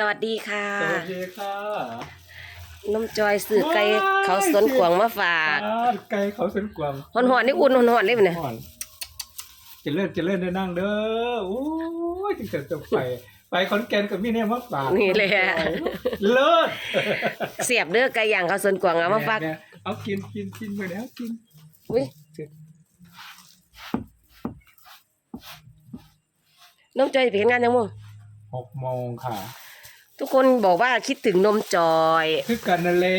สวัสดีค่ะ สวัสดีค่ะน้ำจอยสื่อไก่เขาสวนขวางมาฝากอ่าไก่เขาสวนกวางหอนหอนๆนี่อุ่นหอนหอนๆเลยมันเนี่ยห่อนจะเล่นจะเล่นได้นั่งเด้อโอ้ยจึงจะจบไปไปคอนแกนกับมี่เนี่ยมาฝากนี่เลยอะเลิศเสียบเด้อไก่ย่างเขาสวนขวางเอามาฝากเนี่ยเอากินกินกินไปแล้วกินอุ้ยน้ำจอยไปเห็นงานยังมั้งหกโมงค่ะ ทุกคนบอกว่าคิดถึงนมจอย คือกันนั่นแหละ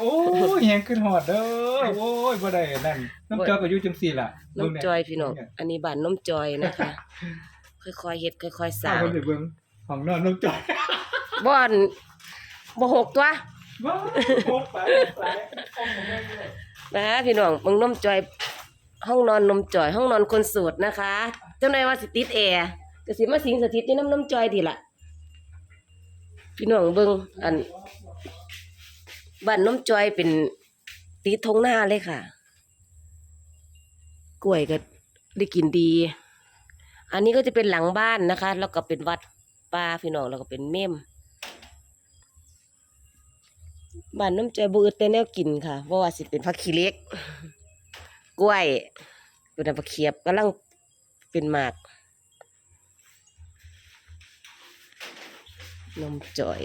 โอ้ยแหงขึ้นหอดเด้อโอ้ยบ่ได้นั่นน้ำเจ้าก็อยู่จังซี่ล่ะน้ำจอยพี่น้องอันนี้บ้านน้ำจอยนะคะ ค่อยๆเฮ็ดค่อยๆสสาร้าวงคนไปเบิ่งของนอนน้ำจอยบ่อนบ่หกตัวว้าวโอ้ไปไปห้องของแม่ด้วยนะพี่น้องมึงนมจอย ห้องนอนนมจอย ห้องนอนคนโสดนะคะเจ้านายว่าสิติดแอร์ก็สิมาสิงสถิตอยู่น้ำนมจอยดีละ พี่น้องเบิ่งอันบ้านนมจอยเป็นติดทงหน้าเลยค่ะ กล้วยก็ได้กินดี อันนี้ก็จะเป็นหลังบ้านนะคะ แล้วก็เป็นวัดป่าพี่น้องแล้วก็เป็นเมมบ้านน้ำใจบืดแต่แนวกินค่ะเพราะว่าสิเป็นผักขี้เล็ก กล้วยเป็นผักเขียบกำลังเป็นหมาก นมจ่อย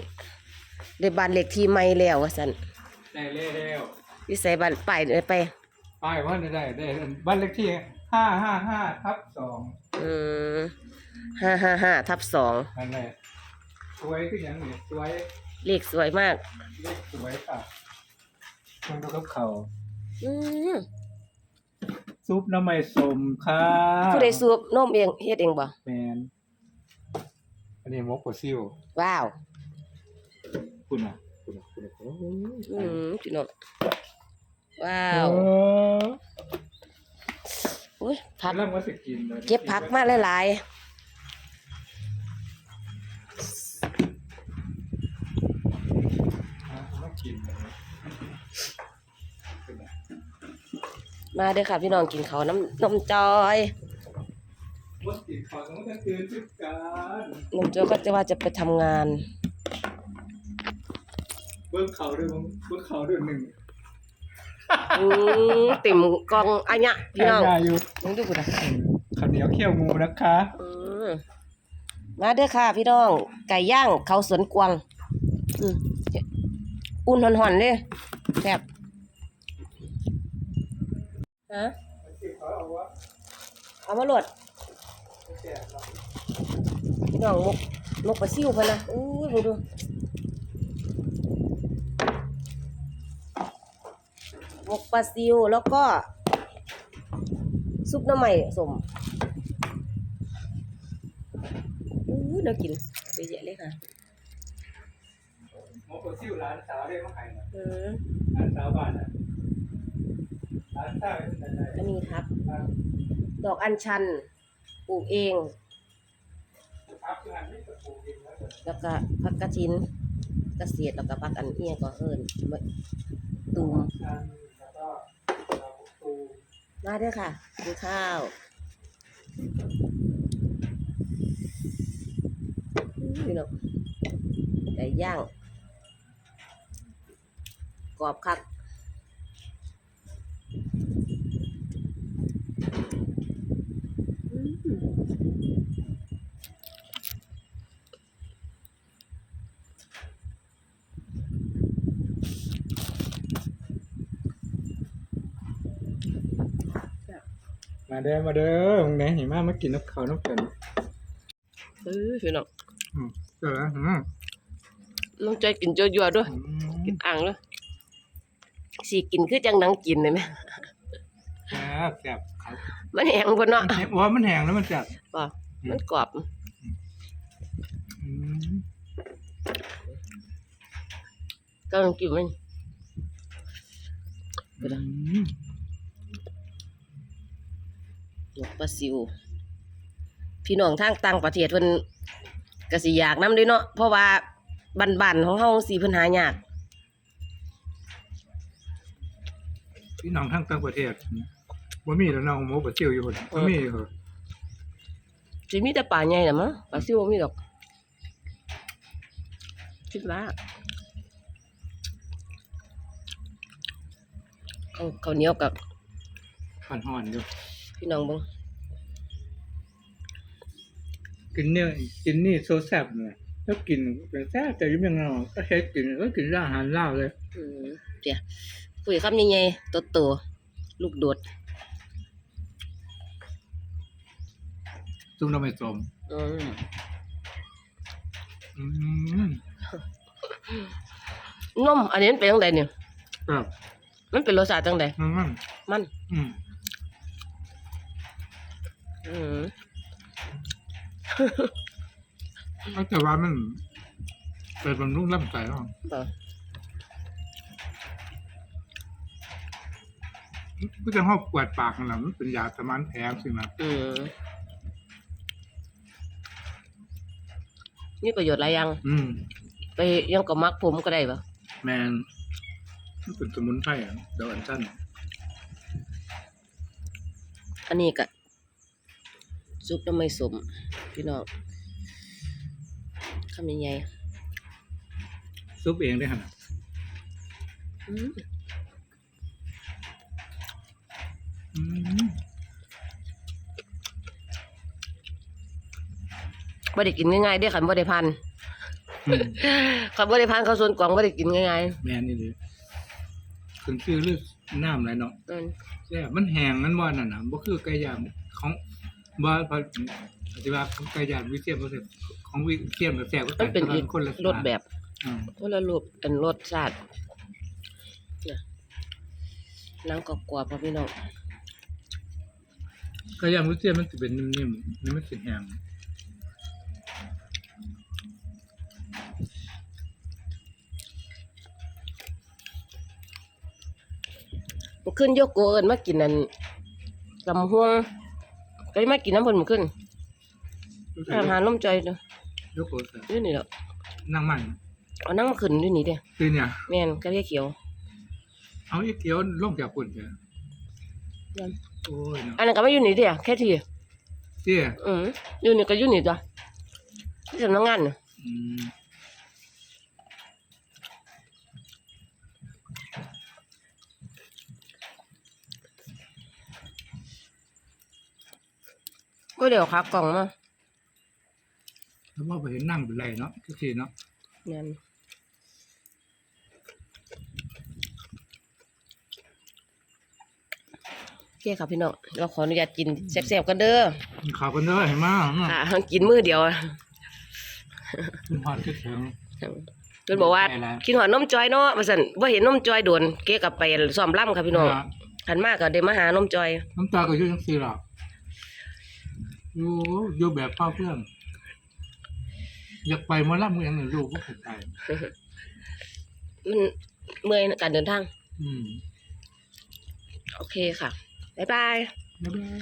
ได้บ้านเล็กที่ใหม่แล้วว่าสันได้แล้ววิสัยบ้านไปเอ้ยไปป้ายว่าได้ได้ได้บ้านเลขที่ห้าห้าห้าทับสองอืมห้าห้าห้าทับสองนั่นแหละสวยคืออย่างนี้สวยเลขสวยมาก เลขสวยค่ะคุณดูกับเขาอืมซุปน้ำมันสมค่ะผู้ใดสูบนมเองเฮ็ดเองบ่แมน อันนี้มกปลาซิวว้าวคุณอะคุณอะคุณอะโอ้โหอืมพี่น้องว้าเอวออุ้ยผักเริ่มว่าสิกินเลยเก็บผักมาหลายอะมากินเลยคุณอะๆมาเด้อค่ะพี่น้องกินข้าวน้ำนมจอย ว่าติดขอต้องตื่นทุกการนมจอยก็จะว่าจะไปทำงาน เบิ้งเขาด้วยมั้งเบิ้งเขาด้วยหนึ่งอืมติ่มกองอันเนี้ยพี่น้องแกงาอยู่มึงดูกูนะข้าวเหนียวเคี่ยวงูนะคะอืมมาเด้อค่ะ พี่น้อง ไก่ย่างเขาสวนกวางอืมอุ่นหอนๆเลยแซ่บฮะ เอามาโหลดพี่ น้องมกมกปลาซิวพะนะอู้ยดูดูมกปลาซิวแล้วก็ ซุปน้ำใหม่สมอู้น่ากินเยอะแยะเลยค่ะหมอกดซิ่วร้านสาวได้มาขายหน่อยอืมร้านสาวบ้านอะร้านสาวเป็นอะไรอันนี้ครับ ดอกอัญชัน ปลูกเอง แล้วก็ผักกระถินกระเกษตรแล้วก็ผักอันเอียก็เอิญตูมร้านแล้วก็เราปลูกมาด้อค่ะกินข้าวนี่เนาะไก่ย่างกรอบคัก มาเด้อมาเด้อมึงไหนเห็นมามากินน้ำเขาวน้ำเกลือเออพี่น้องอืมเอออืมน้องจอยกินเยอะๆด้วยอืมกินอ่างเลยสิกินคือจังหนังกินเลยไหมแซ่บแซ่บครับมันแห้งบนเนาะมันแห้งว่ามันแห้งแล้วมันแซ่บป่ะมันกรอบอืมกำลังกินมัน อืม หมกปลา ซิว พี่น้องทางต่างประเทศเพิ่นก็สิอยากนํเด้เนาะเพราะว่าบ้านๆของเฮาสิเพิ่นหายากพี่น้องทั้งต่างประเทศว่ามีแล้วน้องหมกปลาซิ่วอยู่คนว่ามีเหรอสิมีแต่ปลาใหญ่น่ะมั้งปลาซิวบ่มีดอกคิดว่าเอาข้าวเหนียวกับ ผ่อนห่อนอยู่ พี่น้องเบิ่ง กินเนี่ยกินนี่โซแซ่บเนี่ยแล้วกินเป็นแซ่บแต่ยังยังเราก็ใช้กินก็กินอาหารลาวเลยอืมเดี๋ยวคุยคำใหญ่ๆโตๆลูกโดดซุ่มเราไม่สมอืมอืมนมอันนี้มันเป็นจังไดเนี่ยครับมันเป็นรสชาติจังไดมันมันมันอืมอืม เอาแต่ว่ามันเป็นบำรุงลำไส้เนาะบ่ก็จะห้องปวดปากนั่นแหละมันเป็นยาสมานแผลสินะอืมมีประโยชน์หลายอย่างอืม ไปยังก็มักผมก็ได้บ่แมนมันเป็นสมุนไพรอะเดยวอันสั้น อันนี้ก็ ซุปน้ำไม่สม พี่น้องคำใหญ่ซุปเองได้ขนาดๆอืมอืมบ่ได้กินง่ายๆเด้อคันบ่ได้พันอืมคันบ่ได้พันเขาส่วนกวางบ่ได้กินง่ายแมนนี่เลยขึ้นชื่อเรื่องน้ำอะไรเนาะๆอืมแซ่บมันแห้งมันว่านั่นน่ะบ่คือไก่ย่างของ บ่พออธิบายของไก่ย่างวิเศษบ่ใช่ของวิเศษกับแซ่บก็มันเป็นอีกคนละรสแบบอืมคนละรูปเป็นรสชาติเนี่ยหนังกรอบๆครับพี่น้องไก่ย่างวิเศษมันสิเป็นนิ่มๆนี่มันสิแห้งมันขึ้นโยโกเอิ้นมากินนั่นลำห่วง ก็เลยมากินน้ำเพิ่นมันขึ้นอาหารลมจอยเด้อยกโกสอยู่นี่แหละนั่งมันเอานั่งมาขึ้นอยู่นี่เด้อคือเนี่ย แม่นกะเรียเขียว เอาอีเกียวลงจากปุ่นเถอะนั่นโอ้ยเนาะอันนั้นก็ไม่อยู่นี่เด้อแค่ทีเตี้ยอืมอยู่นี่ก็อยู่นี่จ้ะที่สำนักงานน่ะอืม ก็เดี๋ยวขากล่องมาแล้วว่าไปเห็นนั่งเป็นไรเนาะทุกทีเนาะนั่นโอเคครับพี่น้องเราขออนุญาตกินแซ่บๆกันเด้อกินข่าวกันเด้อเห็นมั้ยค่ะ กินมื้อเดียวอะคุณพอดคิดถึง เพิ่นบอกว่าได้แล้ว กินหอดนมจอยเนาะว่าซั่นบ่เห็นนมจอยโดน เก๊กลับไปซ้อมล่ำค่ะพี่น้องหันมาก็ได้มาหานมจอย น้ำตาก็อยุ่จังสี่หรอก อยู่อยู่แบบเฝ้าเพื่อนอยากไปหมาล่ำเมืองหนึ่งลูกก็เห็นใจมันเมื่อยในการเดินทาง อืม โอเคค่ะ บ๊ายบาย บ๊ายบาย